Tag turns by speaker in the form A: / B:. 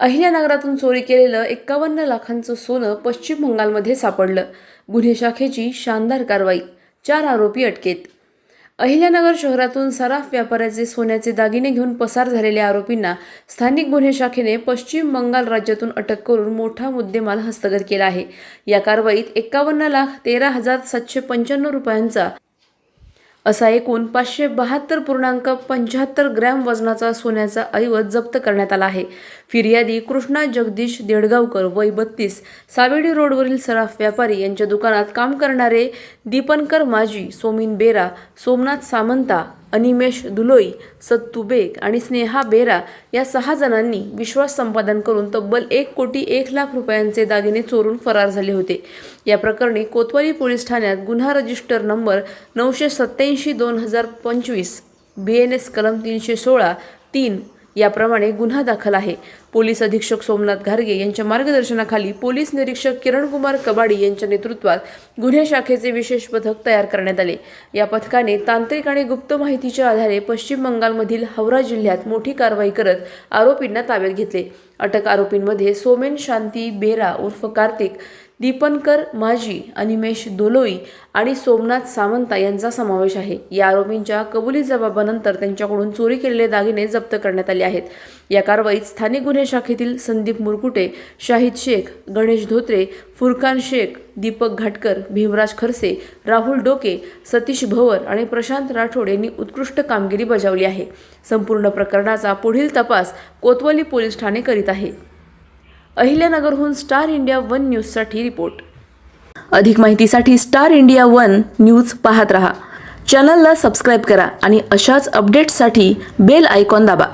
A: अहिल्यानगरातून चोरी केलेलं एक्कावन्न लाखांचं सोनं पश्चिम बंगालमध्ये सापडलं. गुन्हे शाखेची शानदार कारवाई चार आरोपी अटकेत. अहिल्यानगर शहरातून सराफ व्यापाऱ्याचे सोन्याचे दागिने घेऊन पसार झालेल्या आरोपींना स्थानिक गुन्हे शाखेने पश्चिम बंगाल राज्यातून अटक करून मोठा मुद्देमाल हस्तगत केला आहे. या कारवाईत एक्कावन्न लाख तेरा हजार सातशे पंच्याण्णव रुपयांचा असा एकूण पाचशे बहात्तर पूर्णांक पंच्याहत्तर ग्रॅम वजनाचा सोन्याचा ऐवज जप्त करण्यात आला आहे. फिर्यादी कृष्णा जगदीश देडगावकर वय बत्तीस सावेडी रोडवरील सराफ व्यापारी यांच्या दुकानात काम करणारे दीपनकर माजी सोमिन बेरा सोमनाथ सामंता अनिमेश दुलोई सत्तू बेग आणि स्नेहा बेरा या सहा जणांनी विश्वास संपादन करून तब्बल एक कोटी एक लाख रुपयांचे दागिने चोरून फरार झाले होते. या प्रकरणी कोतवाली पोलीस ठाण्यात गुन्हा रजिस्टर नंबर नऊशे सत्याऐंशी दोन हजार पंचवीस बी एन एस कलम तीनशे सोळा तीन याप्रमाणे गुन्हा दाखल आहे. पोलीस अधीक्षक सोमनाथ घारगे यांच्या मार्गदर्शनाखाली पोलीस निरीक्षक किरणकुमार कबाडी यांच्या नेतृत्वात गुन्हे शाखेचे विशेष पथक तयार करण्यात आले. या पथकाने तांत्रिक आणि गुप्त माहितीच्या आधारे पश्चिम बंगालमधील हावरा जिल्ह्यात मोठी कारवाई करत आरोपींना ताब्यात घेतले. अटक आरोपींमध्ये सोमेन शांती बेरा उर्फ कार्तिक दीपनकर माझी अनिमेश दोलोई आणि सोमनाथ सामंता यांचा समावेश आहे. या आरोपींच्या कबुली जबाबानंतर त्यांच्याकडून चोरी केलेले दागिने जप्त करण्यात आले आहेत. या कारवाईत स्थानिक गुन्हे शाखेतील संदीप मुरकुटे शाहिद शेख गणेश धोत्रे फुरकान शेख दीपक घाटकर भीमराज खरसे राहुल डोके सतीश भवर आणि प्रशांत राठोड यांनी उत्कृष्ट कामगिरी बजावली आहे. संपूर्ण प्रकरणाचा पुढील तपास कोतवाली पोलीस ठाणे करीत आहे. अहिल्यानगरहून स्टार इंडिया वन न्यूजसाठी रिपोर्ट. अधिक माहितीसाठी स्टार इंडिया वन न्यूज पाहत रहा. चॅनलला सबस्क्राईब करा आणि अशाच अपडेट्ससाठी बेल आयकॉन दाबा.